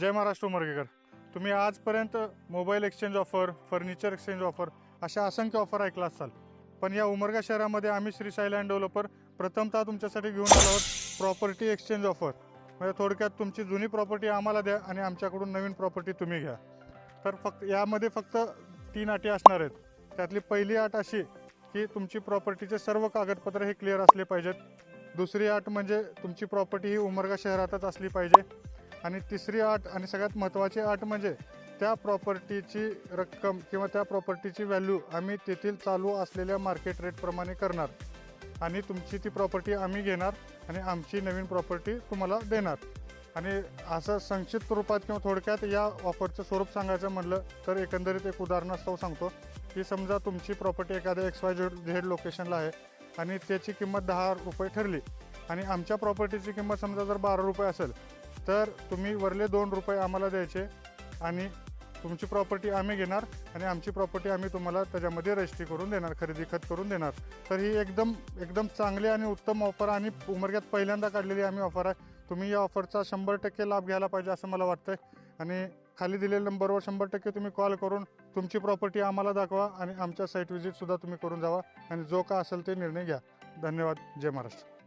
जय महाराष्ट्र उमरगेकर तुम्ही आजपर्यंत mobile exchange offer furniture exchange offer अशा असंख्य ऑफर ऐकला असाल. पण या उमरगा शहरामध्ये आम्ही श्री साईलँड डेव्हलपर प्रथमतः तुमच्यासाठी घेऊन आलो आहोत प्रॉपर्टी एक्सचेंज ऑफर म्हणजे थोडक्यात तुमची जुनी प्रॉपर्टी आम्हाला द्या आणि आमच्याकडून नवीन प्रॉपर्टी तुम्ही घ्या. तर फक्त यामध्ये फक्त तीन अटी असणार आहेत. त्यातली पहिली अट अशी की तुमची प्रॉपर्टीचे सर्व कागदपत्र हे क्लिअर असले पाहिजेत. दुसरी अट म्हणजे तुमची प्रॉपर्टी ही उमरगा शहरातच असली पाहिजे. आणि तिसरी अट आणि सगळ्यात महत्त्वाची अट म्हणजे त्या प्रॉपर्टीची रक्कम किंवा त्या प्रॉपर्टीची व्हॅल्यू आम्ही तेथील चालू असलेल्या मार्केट रेटप्रमाणे करणार. आणि तुमची ती प्रॉपर्टी आम्ही घेणार आणि आमची नवीन प्रॉपर्टी तुम्हाला देणार. आणि असं संक्षिप्त रूपात किंवा थोडक्यात या ऑफरचं स्वरूप सांगायचं म्हणलं तर एकंदरीत एक उदाहरणास्तव सांगतो की समजा तुमची प्रॉपर्टी एखाद्या एक्स वाय झेड झेड लोकेशनला आहे आणि त्याची किंमत दहा रुपये ठरली आणि आमच्या प्रॉपर्टीची किंमत समजा जर बारा रुपये असेल तर तुम्ही वरले दोन रुपये आम्हाला द्यायचे आणि तुमची प्रॉपर्टी आम्ही घेणार आणि आमची प्रॉपर्टी आम्ही तुम्हाला त्याच्यामध्ये रजिस्ट्री करून देणार खरेदी खत करून देणार. तर ही एकदम एकदम चांगली आणि उत्तम ऑफर आणि उमरग्यात पहिल्यांदा काढलेली आम्ही ऑफर आहे. तुम्ही या ऑफरचा शंभर टक्के लाभ घ्यायला पाहिजे असं मला वाटतंय. आणि खाली दिलेल्या नंबरवर शंभर टक्के तुम्ही कॉल करून तुमची प्रॉपर्टी आम्हाला दाखवा आणि आमच्या साईट व्हिजिटसुद्धा तुम्ही करून जावा आणि जो का असेल ते निर्णय घ्या. धन्यवाद. जय महाराष्ट्र.